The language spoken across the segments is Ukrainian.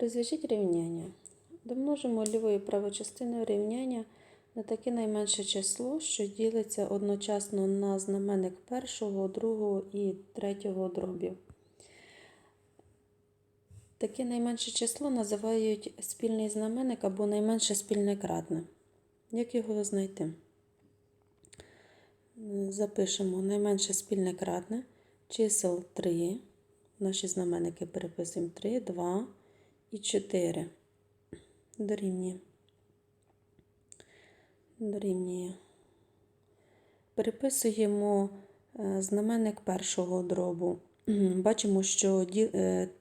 Розв'яжіть рівняння. Домножимо лівою і правою частиною рівняння на таке найменше число, що ділиться одночасно на знаменник першого, другого і третього дробів. Таке найменше число називають спільний знаменник або найменше спільне кратне. Як його знайти? Запишемо найменше спільне кратне, чисел 3. Наші знаменники переписуємо 3, 2 і 4. Дорівнює. Дорівнює. Переписуємо е, знаменник першого дробу. Бачимо, що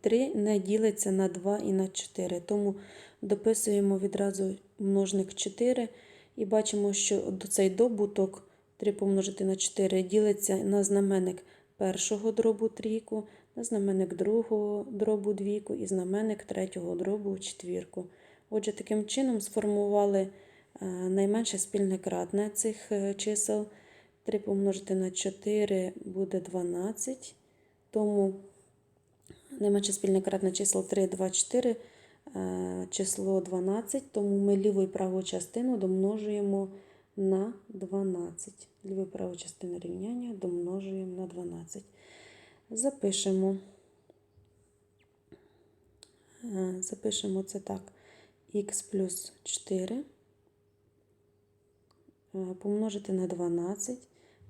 3 не ділиться на 2 і на 4, тому дописуємо відразу множник 4 і бачимо, що цей добуток 3 помножити на 4 ділиться на знаменник першого дробу трійку, знаменник другого дробу двійку і знаменник третього дробу четвірку. Отже, таким чином сформували е, найменше спільне кратне цих е, чисел. 3 помножити на 4 буде 12. Тому найменше спільне кратне число 3, 2, 4, число 12, тому ми ліву і праву частину домножуємо на 12. Ліву і праву частину рівняння домножуємо на 12. Запишемо. Е, Запишемо це так. х плюс 4 е, помножити на 12,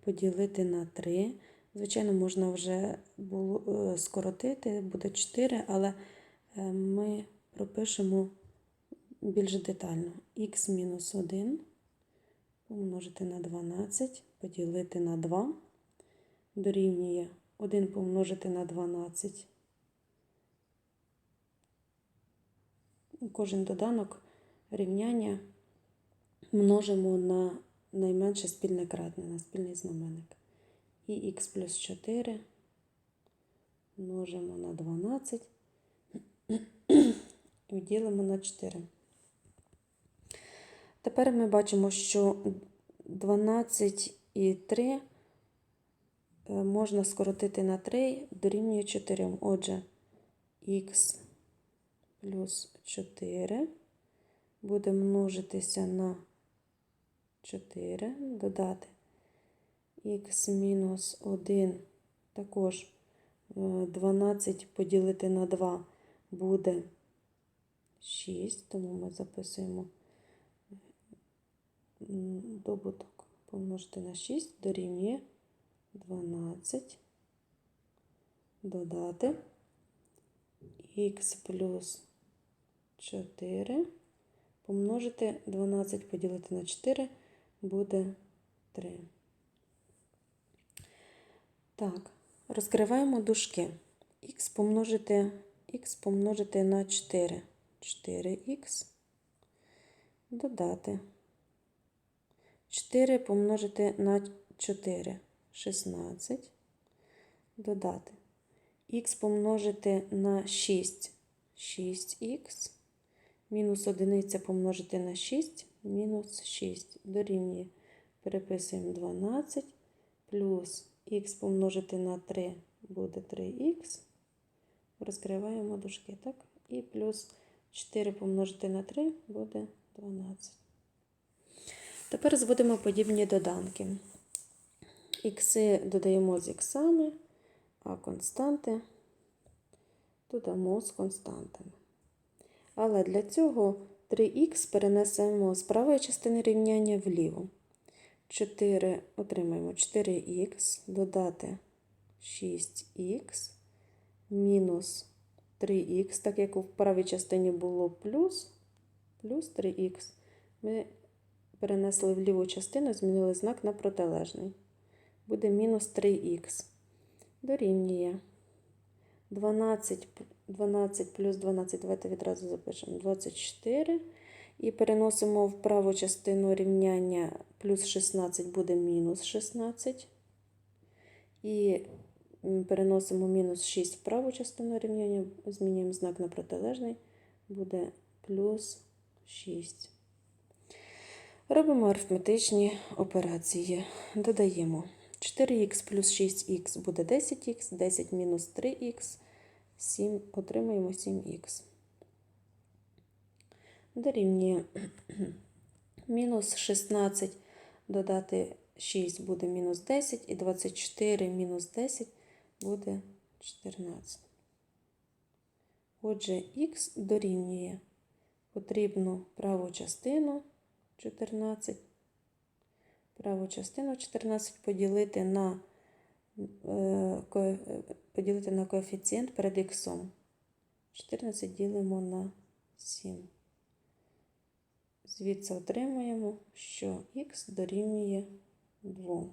поділити на 3. Звичайно, можна вже було е, скоротити, буде 4, але ми пропишемо більш детально. х мінус 1 помножити на 12, поділити на 2, дорівнює 1 помножити на 12. Кожен доданок рівняння множимо на найменше спільне кратне, на спільний знаменник і х плюс 4 множимо на 12 і ділимо на 4. Тепер ми бачимо, що 12 і 3 е, можна скоротити на 3 дорівнює 4. Отже, х плюс 4 буде множитися на 4, додати х мінус 1 також 12 поділити на 2 буде 6, тому ми записуємо добуток помножити на 6 дорівнює 12, додати х плюс 4 помножити 12 поділити на 4 буде 3. Так, розкриваємо дужки. Х помножити, х помножити на 4. 4х. Додати. 4 помножити на 4. 16. Додати. Х помножити на 6. 6х. Мінус 1 помножити на 6. Мінус 6. Дорівнює. Переписуємо 12 плюс х помножити на 3 буде 3х. Розкриваємо дужки, так? І плюс 4 помножити на 3 буде 12. Тепер зводимо подібні доданки. Ікси додаємо з іксами, а константи додамо з константами. Але для цього 3х перенесемо з правої частини рівняння вліву. 4 отримаємо 4х, додати 6х, мінус 3х, так як у правій частині було плюс, плюс 3х. Ми перенесли в ліву частину, змінили знак на протилежний. Буде мінус 3х. Дорівнює 12 12 плюс 12, давайте відразу запишемо 24. І переносимо в праву частину рівняння плюс 16 буде мінус 16. І переносимо мінус 6 в праву частину рівняння, змінюємо знак на протилежний, буде плюс 6. Робимо арифметичні операції. Додаємо 4х плюс 6х буде 10х, 10 мінус 3х, 7, отримаємо 7х. дорівнює мінус 16 додати 6 буде мінус 10, і 24 мінус 10 буде 14. Отже, х дорівнює потрібну праву частину 14. Праву частину 14 поділити на, е, поділити на коефіцієнт перед х. 14 ділимо на 7. Звідси отримуємо, що х дорівнює 2.